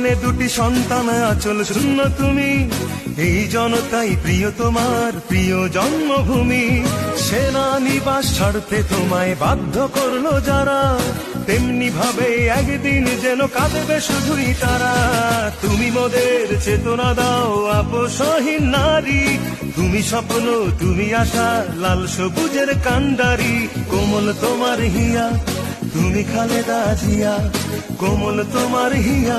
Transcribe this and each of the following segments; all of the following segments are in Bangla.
গোপনে দুটি সন্তান আচল শূন্য তুমি। এই জনতাই প্রিয় তোমার, প্রিয় জন্মভূমি। সেনা নিবাস ছাড়তে তোমায় বাধ্য করল যারা। তেমনি ভাবে একদিন যেন কাঁদবে শুধুই তারা। তুমি মোদের চেতনা দাও আপসহীন নারী। তুমি স্বপ্ন, তুমি আশা, লাল সবুজের কান্ডারি। কোমল তোমার হিয়া, তুমি খালেদা জিয়া। কোমল তোমার হিয়া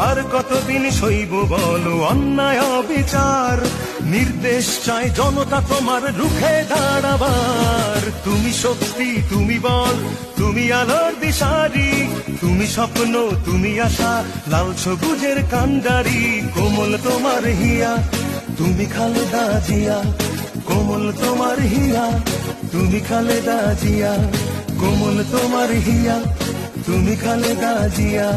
আর কতদিন সইব বলো? অন্যায় বিচার নির্দেশ চাই জনতা তোমার রুখে দাঁড়াবার। তুমি শক্তি, তুমি বল, তুমি আলোর দিশারি। তুমি স্বপ্ন, তুমি আশা, লাল সবুজের কান্ডারি। কোমল তোমার হিয়া, তুমি খালেদা জিয়া। কোমল তোমার হিয়া, তুমি খালেদা জিয়া। কোমল তোমার হিয়া, তুমি খালেদা জিয়া।